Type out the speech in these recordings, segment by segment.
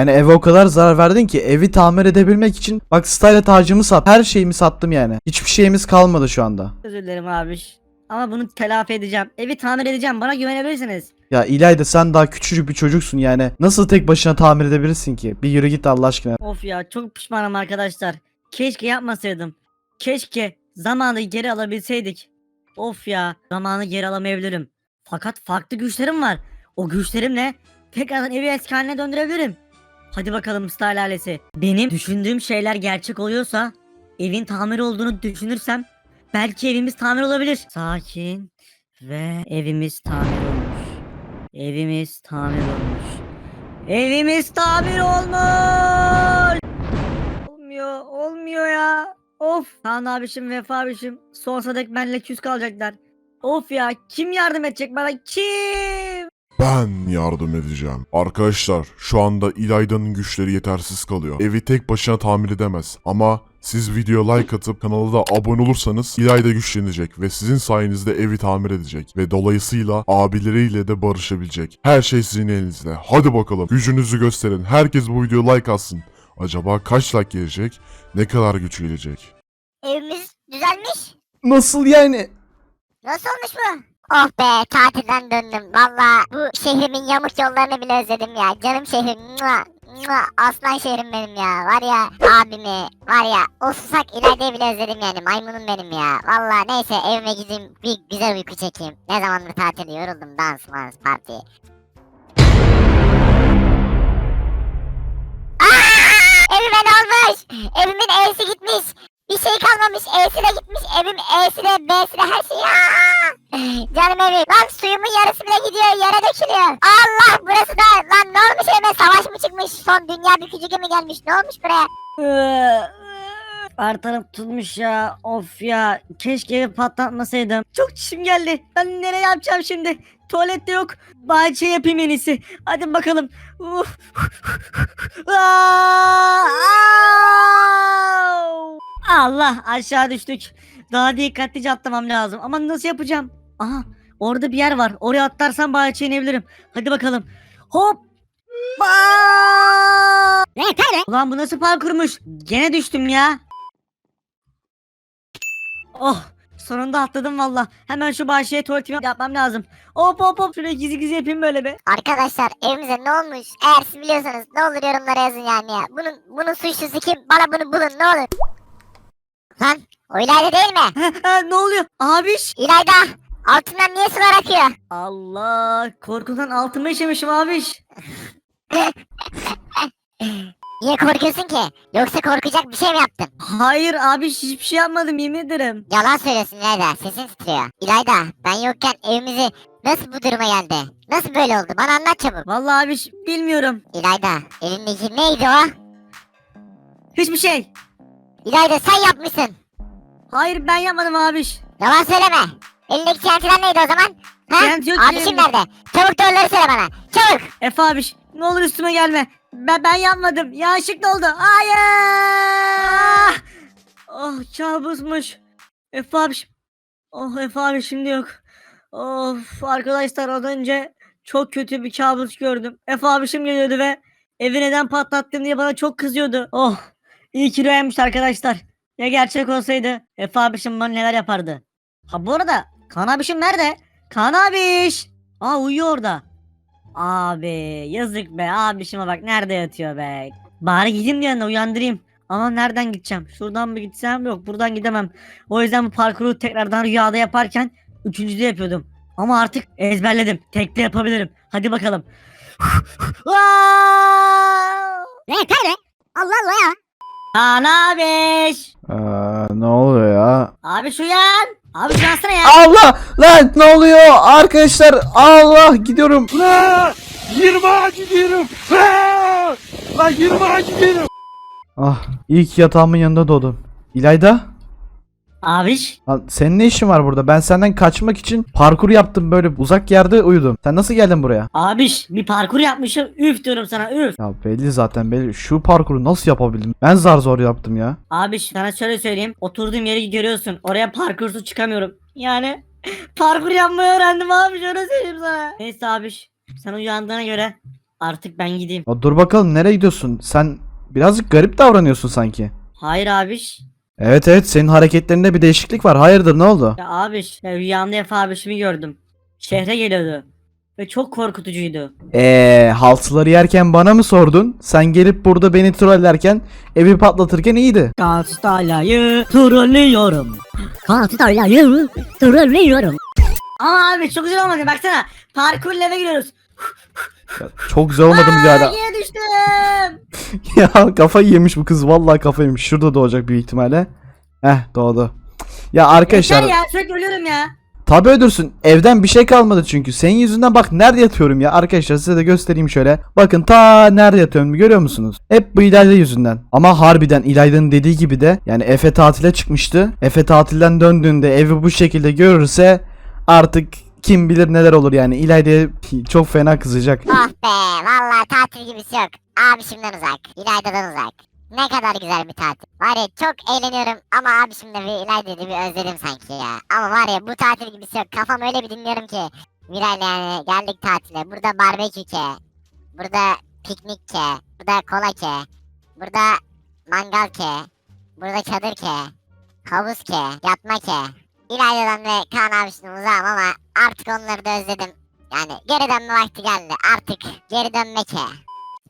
Yani eve o kadar zarar verdin ki evi tamir edebilmek için bak style tacımı sat. Her şeyimi sattım yani. Hiçbir şeyimiz kalmadı şu anda. Özür dilerim abiş. Ama bunu telafi edeceğim. Evi tamir edeceğim. Bana güvenebilirsiniz. Ya İlayda sen daha küçücük bir çocuksun yani. Nasıl tek başına tamir edebilirsin ki? Bir yürü git Allah aşkına. Of ya çok pişmanım arkadaşlar. Keşke yapmasaydım. Keşke zamanı geri alabilseydik. Of ya zamanı geri alamayabilirim. Fakat farklı güçlerim var. O güçlerimle tekrardan evi eski haline döndürebilirim. Hadi bakalım Style ailesi. Benim düşündüğüm şeyler gerçek oluyorsa evin tamir olduğunu düşünürsem belki evimiz tamir olabilir. Sakin ve evimiz tamir olmuş. Evimiz tamir olmuş. Evimiz tamir olmuş. Olmuyor, olmuyor ya. Of. Kaan abişim, Vefa abişim sonsuza dek benimle küs kalacaklar. Of ya, kim yardım edecek bana? Kim? Ben yardım edeceğim. Arkadaşlar şu anda İlayda'nın güçleri yetersiz kalıyor. Evi tek başına tamir edemez. Ama siz video like atıp kanala da abone olursanız İlayda güçlenecek ve sizin sayenizde evi tamir edecek. Ve dolayısıyla abileriyle de barışabilecek. Her şey sizin elinizde. Hadi bakalım gücünüzü gösterin. Herkes bu videoya like atsın. Acaba kaç like gelecek? Ne kadar güç gelecek? Evimiz düzelmiş. Nasıl yani? Nasıl olmuş bu? Oh be tatilden döndüm. Valla bu şehrimin yamuk yollarını bile özledim ya. Canım şehrim. Aslan şehrim benim ya. Var ya abimi var ya o susak ileride bile özledim yani. Maymunum benim ya. Valla neyse evime gideyim bir güzel uyku çekeyim. Ne zamandır tatil yoruldum dans mans parti. Aa! Evime ne olmuş? Evimin E'si gitmiş. Bir şey kalmamış. E'si de gitmiş. Evim E'si de B'si de her şey. Aa! Canım evim. Lan suyumun yarısı bile gidiyor. Yere dökülüyor. Allah burası da. Lan ne olmuş evime? Savaş mı çıkmış? Son dünya bükücüğü mi gelmiş? Ne olmuş buraya? Her taraf tutmuş ya. Of ya. Keşke evi patlatmasaydım. Çok çişim geldi. Ben nereye yapacağım şimdi? Tuvalette yok. Bahçe yapayım en iyisi. Hadi bakalım. Uf. Aa! Allah aşağı düştük. Daha dikkatlice atlamam lazım. Ama nasıl yapacağım? Aha orada bir yer var. Oraya atlarsam bahçeye inebilirim. Hadi bakalım. Hop. Aa! Ulan bu nasıl parkurmuş? Gene düştüm ya. Oh sonunda atladım valla. Hemen şu bahçeye tuvaletimi yapmam lazım. Hop hop hop şuraya gizli gizli yapayım böyle be. Arkadaşlar evimize ne olmuş? Eğer siz biliyorsanız ne olur yorumlara yazın yani ya. Bunun bunun suçlusu kim? Bana bunu bulun ne olur. O İlayda değil mi? ne oluyor? Abiş. İlayda altından niye sular akıyor? Allah korkudan altıma işemişim abiş. Niye korkuyorsun ki? Yoksa korkacak bir şey mi yaptın? Hayır abiş hiçbir şey yapmadım yemin ederim. Yalan söylüyorsun İlayda. Sesin titriyor. İlayda ben yokken evimizi nasıl bu duruma geldi? Nasıl böyle oldu? Bana anlat çabuk. Vallahi abiş bilmiyorum. İlayda elindeki neydi o? Hiçbir şey. İlayda sen yapmışsın. Hayır ben yapmadım abiş. Yalan söyleme. Elindeki TNT'ler neydi o zaman? Ha? Yok Abişim elimde. nerede? Çabuk doğruları söyle bana. Çabuk. Efe abiş ne olur üstüme gelme. Ben, ben yapmadım. Yanlışlıkla oldu. Hayır. Ah! Oh kabusmuş. Efe abiş. Oh Efe abi şimdi yok. Of arkadaşlar az önce çok kötü bir kabus gördüm. Efe abişim geliyordu ve evi neden patlattım diye bana çok kızıyordu. Oh iyi ki rüyaymış arkadaşlar. Ya gerçek olsaydı Efe abişim bana neler yapardı. Ha bu arada Kaan abişim nerede? Kaan abiş. Aa uyuyor orada. Abi yazık be abişime bak nerede yatıyor be. Bari gideyim de yanına uyandırayım. Ama nereden gideceğim? Şuradan mı gitsem? Yok buradan gidemem. O yüzden bu parkuru tekrardan rüyada yaparken üçüncüde yapıyordum. Ama artık ezberledim. Tekte yapabilirim. Hadi bakalım. Ne kaybe? Allah Allah ya. Kaan abiş. Aa, ne oluyor ya? Abi şu uyan. Abi uyansana ya. Allah! Lan ne oluyor? Arkadaşlar Allah gidiyorum. La! 20'a gidiyorum. La! La 20'a gidiyorum. Ah ilk yatağımın yanında doğdum. İlayda? Abiş. Lan senin ne işin var burada? Ben senden kaçmak için parkur yaptım böyle uzak yerde uyudum. Sen nasıl geldin buraya? Abiş bir parkur yapmışım. Üf diyorum sana üf. Ya belli zaten belli. Şu parkuru nasıl yapabildim? Ben zar zor yaptım ya. Abi sana şöyle söyleyeyim. Oturduğum yeri görüyorsun. Oraya parkursuz çıkamıyorum. Yani parkur yapmayı öğrendim abi. Şöyle söyleyeyim sana. Neyse abi. Sen uyandığına göre Artık ben gideyim. Ya dur bakalım nereye gidiyorsun? Sen birazcık garip davranıyorsun sanki. Hayır abiş. Evet evet senin hareketlerinde bir değişiklik var. Hayırdır ne oldu? Ya abiş ya rüyamda Efe abişimi gördüm. Şehre geliyordu. Ve çok korkutucuydu. Eee haltıları yerken bana mı sordun? Sen gelip burada beni trollerken evi patlatırken iyiydi. Kastalya'yı trollüyorum. Kastalya'yı trollüyorum. Ama abi çok güzel olmadı baksana. Parkurla eve gidiyoruz. Ya, çok güzel olmadı mı birader? yine düştüm. ya kafayı yemiş bu kız. Vallahi kafayı yemiş. Şurada doğacak büyük ihtimalle. Heh doğdu. Ya arkadaşlar Yeter ya sürekli ölüyorum ya. tabi öldürsün. Evden bir şey kalmadı çünkü. Senin yüzünden bak nerede yatıyorum ya. Arkadaşlar size de göstereyim şöyle. Bakın ta nerede yatıyorum görüyor musunuz? Hep bu İlayda yüzünden. Ama harbiden İlayda'nın dediği gibi de yani Efe tatile çıkmıştı. Efe tatilden döndüğünde evi bu şekilde görürse artık kim bilir neler olur yani. İlayda'ya çok fena kızacak. Oh be vallahi tatil gibisi yok. Abişimden uzak. İlayda'dan uzak. Ne kadar güzel bir tatil. Var ya çok eğleniyorum ama abişimle bir İlayda'yı bir özledim sanki ya. Ama var ya bu tatil gibisi yok. Kafam öyle bir dinliyorum ki. Miray'la yani geldik tatile. Burada barbekü ke. Burada piknik ke. Burada kola ke. Burada mangal ke. Burada çadır ke. Havuz ke. Yatma ke. İlayda'dan ve Kaan abisinden uzağım ama artık onları da özledim. Yani geri dönme vakti geldi. Artık geri dönmek he.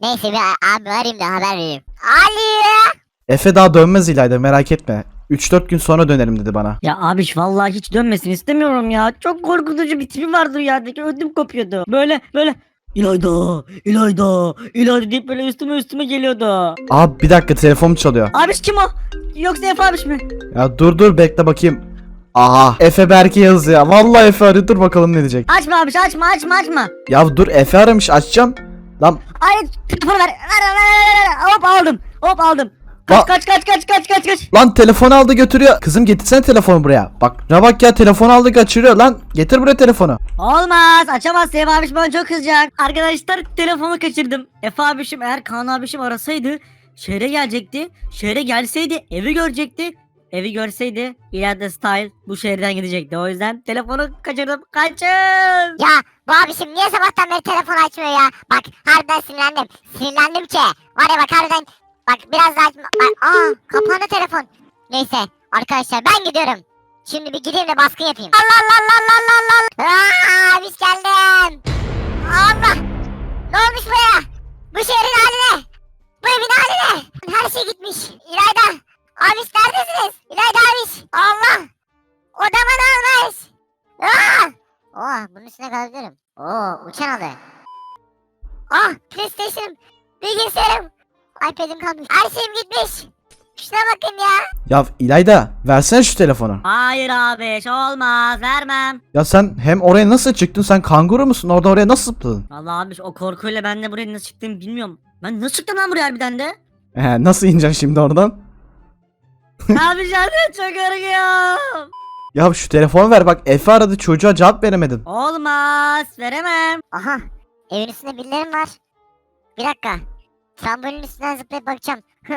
Neyse bir abi arayayım da haber vereyim. Ali! Efe daha dönmez İlayda merak etme. 3-4 gün sonra dönerim dedi bana. Ya abiş vallahi hiç dönmesin istemiyorum ya. Çok korkutucu bir tipi vardı rüyadaki ödüm kopuyordu. Böyle böyle İlayda, İlayda, İlayda deyip böyle üstüme üstüme geliyordu. Abi bir dakika telefonum çalıyor. Abiş kim o? Yoksa Efe abiş mi? Ya dur dur bekle bakayım. Aha Efe Berke yazıyor. Vallahi Efe arıyor dur bakalım ne diyecek. Açma abiş açma açma açma. Ya dur Efe aramış açacağım. Lan Ay telefonu ver. Ver ver ver ver. Hop aldım. Hop aldım. Kaç Ba- kaç kaç kaç kaç kaç kaç. lan telefonu aldı götürüyor. Kızım getirsene telefonu buraya. Bak ne bak ya telefonu aldı kaçırıyor lan. Getir buraya telefonu. Olmaz açamaz Efe abiş bana çok kızacak. Arkadaşlar telefonu kaçırdım. Efe abişim eğer Kaan abişim arasaydı şehre gelecekti. Şehre gelseydi evi görecekti. Evi görseydi ileride style bu şehirden gidecekti. O yüzden telefonu kaçırdım. Kaçın. Ya bu abişim niye sabahtan beri telefon açmıyor ya? Bak harbiden sinirlendim. Sinirlendim ki. Var ya bak harbiden. Bak biraz daha. Bak, aa kapandı telefon. Neyse arkadaşlar ben gidiyorum. Şimdi bir gideyim de baskın yapayım. Allah Allah Allah Allah Allah Allah. Aa, abiş geldim. Allah. Ne olmuş buraya? Bu şehrin haline. Bu evin haline. Her şey gitmiş. İlayda. Abiş neredesiniz? İlayda abiş. Allah. Odama ne olmuş? Aa! Oh bunun üstüne kalabilirim. Oo uçan adı. Ah PlayStation'ım, bilgisayarım, iPad'im kalmış. Her şeyim gitmiş. Şuna bakın ya. Ya İlayda versene şu telefonu. Hayır abiş olmaz vermem. Ya sen hem oraya nasıl çıktın? Sen kanguru musun? Orada oraya nasıl zıpladın? Vallahi abiş o korkuyla ben de buraya nasıl çıktım bilmiyorum. Ben nasıl çıktım lan buraya harbiden de? He, nasıl ineceksin şimdi oradan? Abiş hadi çok korkuyorum. Ya şu telefonu ver bak Efe aradı çocuğa cevap veremedin. Olmaz veremem. Aha evin üstünde birilerim var. Bir dakika. Trambolin üstünden zıplayıp bakacağım. Hı.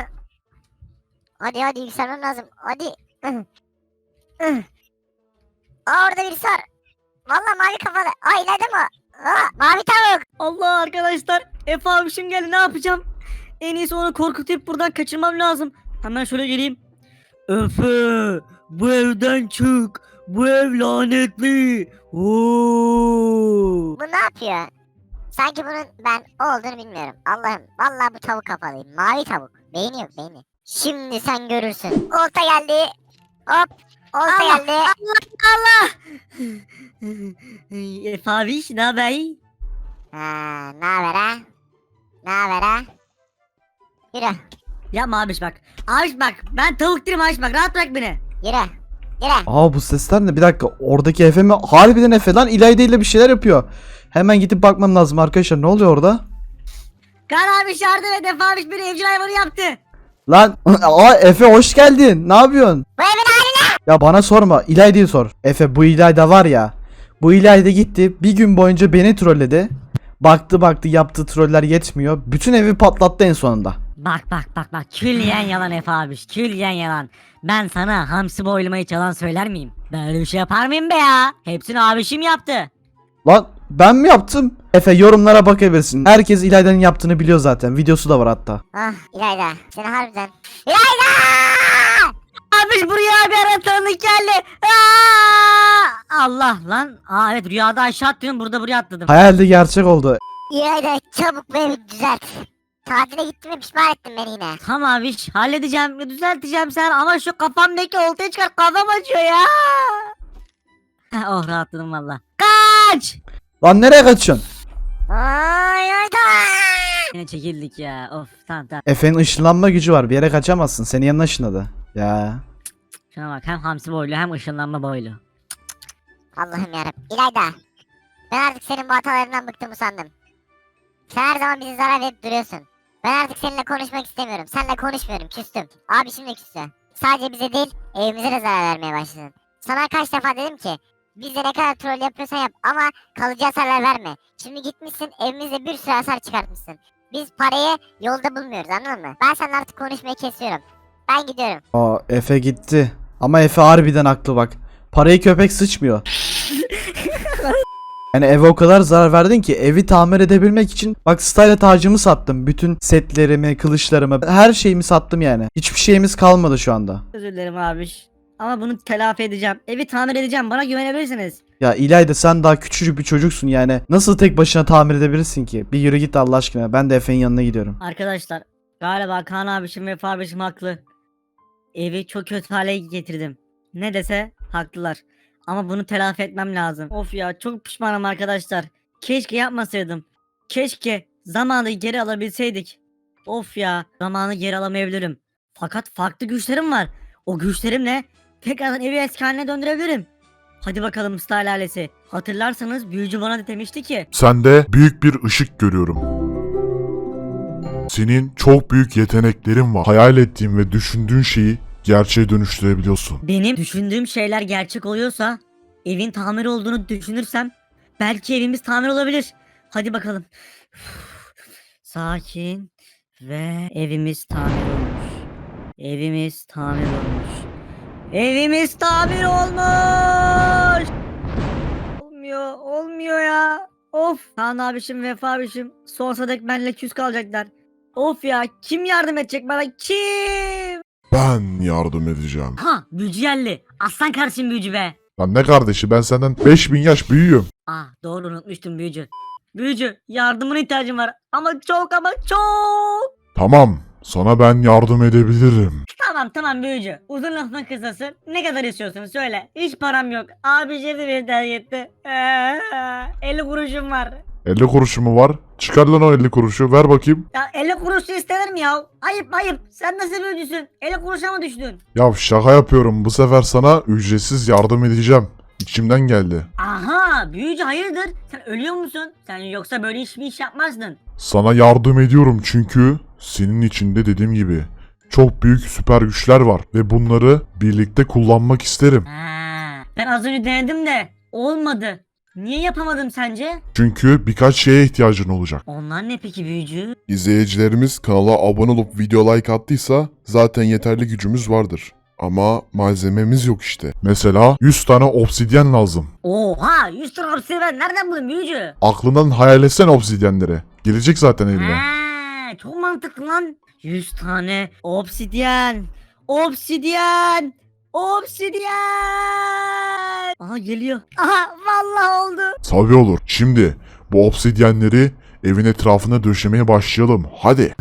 hadi hadi yükselmem lazım. Hadi. Hı. Hı. Aa orada birisi var. Valla mavi kafalı. Aa ileride mi o? Aa, mavi tavuk. Allah arkadaşlar Efe abişim geldi ne yapacağım? En iyisi onu korkutup buradan kaçırmam lazım. Hemen şöyle geleyim. Efe bu evden çık. Bu ev lanetli. Oo. Bu ne yapıyor? Sanki bunun ben o olduğunu bilmiyorum. Allah'ım vallahi bu tavuk kafalıyım. Mavi tavuk. Beyni yok beyni. Şimdi sen görürsün. Olta geldi. Hop. Olta Allah, geldi. Allah Allah. Efe abiş ne haber? Ha, ne haber ha? Ne haber ha? Yürü. Yapma abiş bak. Abiş bak ben tavuk değilim abiş bak rahat bırak beni. Yürü. Yürü. Aa bu sesler ne? Bir dakika oradaki Efe mi? Harbiden Efe lan İlayda ile bir şeyler yapıyor. Hemen gidip bakmam lazım arkadaşlar ne oluyor orada? Kan abiş yardım et Efe abiş beni evcil hayvanı yaptı. Lan aa Efe hoş geldin. Ne yapıyorsun? Bu evin haline. Ya bana sorma İlayda'yı sor. Efe bu İlayda var ya. Bu İlayda gitti bir gün boyunca beni trolledi. Baktı baktı yaptığı troller yetmiyor. Bütün evi patlattı en sonunda. Bak bak bak bak külliyen yalan Efe abiş külliyen yalan. Ben sana hamsi boylamayı çalan söyler miyim? Ben öyle bir şey yapar mıyım be ya? Hepsini abişim yaptı. Lan ben mi yaptım? Efe yorumlara bakabilirsin. Herkes İlayda'nın yaptığını biliyor zaten. Videosu da var hatta. Ah İlayda seni harbiden. İlayda! Abi buraya bir ara tanıdık geldi. Aa! Allah lan. Aa evet rüyada aşağı atlıyorum burada buraya atladım. Hayalde gerçek oldu. İlayda çabuk bu evi düzelt. Tatile gittim ve pişman ettin beni yine. Tamam abi halledeceğim düzelteceğim sen ama şu kafamdaki oltaya çıkar kafam acıyor ya. Oh rahatladım valla. Kaç! Lan nereye kaçıyorsun? Ay İlayda! Yine çekildik ya of tamam tamam. Efe'nin ışınlanma gücü var. Bir yere kaçamazsın. Senin yanına ışınladı. Ya. Şuna bak hem hamsi boylu hem ışınlanma boylu. Allah'ım yarabbim. İlayda. Ben artık senin bu hatalarından bıktım sandım. Sen her zaman bize zarar verip duruyorsun. Ben artık seninle konuşmak istemiyorum. Seninle konuşmuyorum. Küstüm. Abi şimdi küstü. Sadece bize değil evimize de zarar vermeye başladın. Sana kaç defa dedim ki bize ne kadar troll yapıyorsan yap ama kalıcı hasarlar verme. Şimdi gitmişsin evimizde bir sürü hasar çıkartmışsın. Biz parayı yolda bulmuyoruz anladın mı? Ben seninle artık konuşmayı kesiyorum. Ben gidiyorum. Aa Efe gitti. Ama Efe harbiden haklı bak. Parayı köpek sıçmıyor. Yani eve o kadar zarar verdin ki evi tamir edebilmek için bak style tacımı sattım. Bütün setlerimi, kılıçlarımı, her şeyimi sattım yani. Hiçbir şeyimiz kalmadı şu anda. Özür dilerim abi. Ama bunu telafi edeceğim. Evi tamir edeceğim. Bana güvenebilirsiniz. Ya İlayda sen daha küçücük bir çocuksun yani. Nasıl tek başına tamir edebilirsin ki? Bir yürü git Allah aşkına. Ben de Efe'nin yanına gidiyorum. Arkadaşlar galiba Kaan abişim ve Efe abişim haklı. Evi çok kötü hale getirdim. Ne dese haklılar. Ama bunu telafi etmem lazım. Of ya çok pişmanım arkadaşlar. Keşke yapmasaydım. Keşke zamanı geri alabilseydik. Of ya zamanı geri alamayabilirim. Fakat farklı güçlerim var. O güçlerimle tekrardan evi eski haline döndürebilirim. Hadi bakalım Style ailesi. Hatırlarsanız büyücü bana demişti ki Sende büyük bir ışık görüyorum. Senin çok büyük yeteneklerin var. Hayal ettiğin ve düşündüğün şeyi gerçeğe dönüştürebiliyorsun. Benim düşündüğüm şeyler gerçek oluyorsa evin tamir olduğunu düşünürsem belki evimiz tamir olabilir. Hadi bakalım. Sakin ve evimiz tamir olmuş. Evimiz tamir olmuş. Evimiz tamir olmuş. Olmuyor, olmuyor ya. Of. Kaan abişim, Vefa abişim sonsuza dek benimle küs kalacaklar. Of ya kim yardım edecek bana kim? Ben yardım edeceğim. Ha büyücü geldi. Aslan kardeşim büyücü be. Lan ne kardeşi ben senden 5000 yaş büyüğüm. Ah doğru unutmuştum büyücü. Büyücü yardımına ihtiyacım var. Ama çok ama çok. Tamam sana ben yardım edebilirim. Tamam tamam büyücü. Uzun lafın kısası. Ne kadar istiyorsunuz söyle. Hiç param yok. Abi de beni tercih etti. Ee, 50 kuruşum var. 50 kuruşu mu var? Çıkar lan o 50 kuruşu ver bakayım. Ya 50 kuruşu istenir mi ya? Ayıp ayıp. Sen nasıl büyücüsün? 50 kuruşa mı düştün? Ya şaka yapıyorum bu sefer sana ücretsiz yardım edeceğim. İçimden geldi. Aha büyücü hayırdır? Sen ölüyor musun? Sen yoksa böyle hiçbir iş yapmazdın. Sana yardım ediyorum çünkü senin içinde dediğim gibi çok büyük süper güçler var ve bunları birlikte kullanmak isterim. Ha, ben az önce denedim de olmadı. Niye yapamadım sence? Çünkü birkaç şeye ihtiyacın olacak. Onlar ne peki büyücü? İzleyicilerimiz kanala abone olup video like attıysa zaten yeterli gücümüz vardır. Ama malzememiz yok işte. Mesela 100 tane obsidyen lazım. Oha 100 tane obsidiyen nereden buldun büyücü? Aklından hayal etsen obsidyenleri. Gelecek zaten eline. Ha, çok mantıklı lan. 100 tane obsidiyen. Obsidiyen. Obsidiyen. Aha geliyor. Aha vallahi oldu. Tabii olur. Şimdi bu obsidyenleri evin etrafına döşemeye başlayalım. Hadi.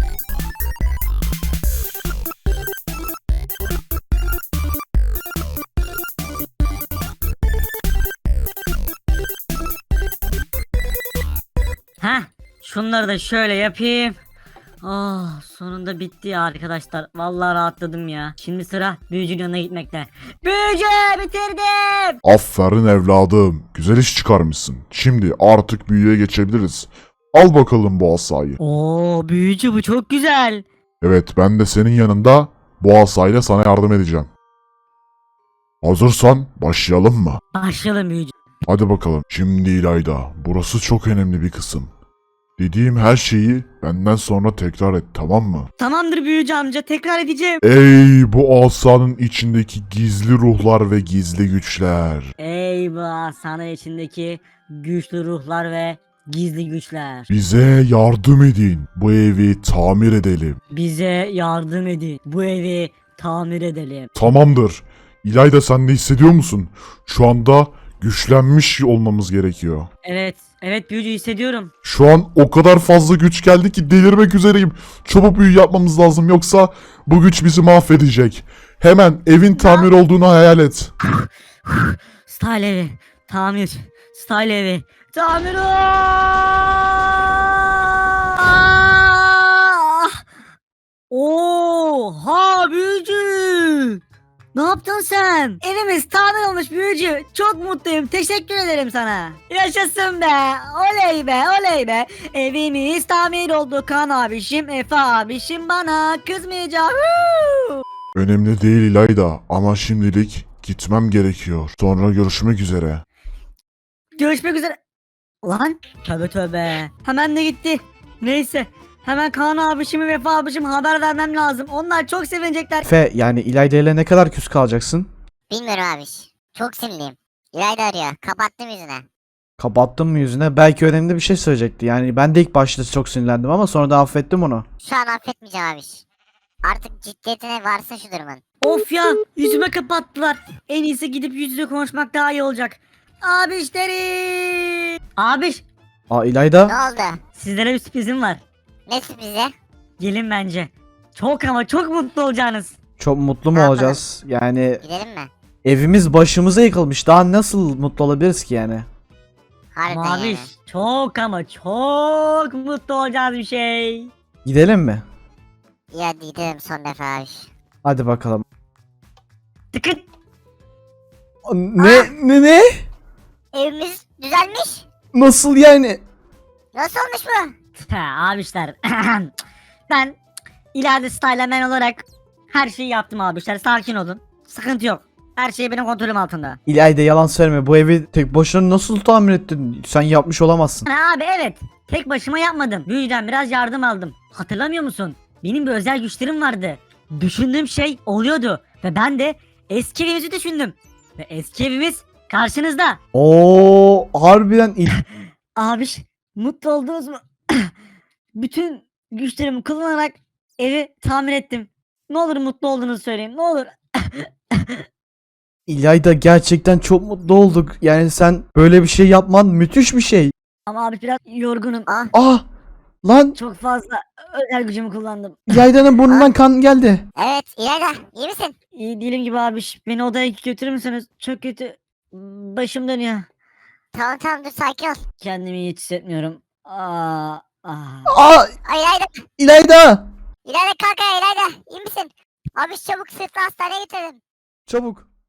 Heh şunları da şöyle yapayım. Oh sonunda bitti ya arkadaşlar. Vallahi rahatladım ya. Şimdi sıra büyücünün yanına gitmekte. Büyücü bitirdim. Aferin evladım. Güzel iş çıkarmışsın. Şimdi artık büyüye geçebiliriz. Al bakalım bu asayı. Oo büyücü bu çok güzel. Evet ben de senin yanında bu asayla sana yardım edeceğim. Hazırsan başlayalım mı? Başlayalım büyücü. Hadi bakalım. Şimdi İlayda, burası çok önemli bir kısım. Dediğim her şeyi benden sonra tekrar et tamam mı? Tamamdır büyücü amca tekrar edeceğim. Ey bu asanın içindeki gizli ruhlar ve gizli güçler. Ey bu sana içindeki güçlü ruhlar ve Gizli güçler. Bize yardım edin. Bu evi tamir edelim. Bize yardım edin. Bu evi tamir edelim. Tamamdır. İlayda sen ne hissediyor musun? Şu anda güçlenmiş olmamız gerekiyor. Evet. Evet büyücü hissediyorum. Şu an o kadar fazla güç geldi ki delirmek üzereyim. Çabuk büyü yapmamız lazım yoksa bu güç bizi mahvedecek. Hemen evin tamir olduğunu hayal et. Style evi. Tamir. Style evi. Tamir! Ah! Oha büyücü! Ne yaptın sen? Evimiz tamir olmuş büyücü. Çok mutluyum. Teşekkür ederim sana. Yaşasın be. Oley be oley be. Evimiz tamir oldu. Kan abişim, Efe abişim bana kızmayacak. Önemli değil İlayda ama şimdilik gitmem gerekiyor. Sonra görüşmek üzere. Görüşmek üzere. Lan tövbe tövbe. Hemen de gitti. Neyse. Hemen Kaan abişimi Vefa abişim haber vermem lazım. Onlar çok sevinecekler. Fe yani İlayda ile ne kadar küs kalacaksın? Bilmiyorum abiş. Çok sinirliyim. İlayda arıyor. Kapattım yüzüne. Kapattın mı yüzüne? Belki önemli bir şey söyleyecekti. Yani ben de ilk başta çok sinirlendim ama sonra da affettim onu. Şu an affetmeyeceğim abiş. Artık ciddiyetine varsın şu durumun. Of ya yüzüme kapattılar. En iyisi gidip yüz yüze konuşmak daha iyi olacak. Abişlerim. Abiş Aa Ne İlayda oldu? sizlere bir sürprizim var. Ne sürprizi? Gelin bence. Çok ama çok mutlu olacaksınız. çok mutlu mu Ne yapalım? olacağız? Yani Gidelim mi? evimiz başımıza yıkılmış. Daha nasıl mutlu olabiliriz ki yani? Harbiden Maviş yani. çok ama çok mutlu olacağız bir şey. Gidelim mi? İyi hadi gidelim son defa abiş. Hadi bakalım. Tıkıt. Ne ne ne? Evimiz düzelmiş. Nasıl yani? Nasıl olmuş bu? Ha, abişler. ben ileride styleman olarak her şeyi yaptım abişler. Sakin olun. Sıkıntı yok. Her şey benim kontrolüm altında. İlayda yalan söyleme. Bu evi tek başına nasıl tamir ettin? Sen yapmış olamazsın. Ha, abi evet. Tek başıma yapmadım. Büyüden biraz yardım aldım. Hatırlamıyor musun? Benim bir özel güçlerim vardı. Düşündüğüm şey oluyordu. Ve ben de eski evimizi düşündüm. Ve eski evimiz karşınızda. Oo harbiden il- Abiş mutlu oldunuz mu? Bütün güçlerimi kullanarak evi tamir ettim. Ne olur mutlu olduğunuzu söyleyin. Ne olur. İlayda gerçekten çok mutlu olduk. Yani sen böyle bir şey yapman müthiş bir şey. Ama abi biraz yorgunum. Ah Ah lan Çok fazla özel gücümü kullandım. İlayda'nın burnundan kan geldi. evet İlayda iyi misin? İyi değilim gibi abiş. Beni odaya götürür müsünüz? Çok kötü. Başım dönüyor. Tamam tamam dur sakin ol. Kendimi iyi hissetmiyorum. Aa, aa. Aa Ay İlayda. İlayda! İlayda kalk ayağa İlayda. İyi misin? Abiş çabuk sırtla hastaneye götürelim. Çabuk.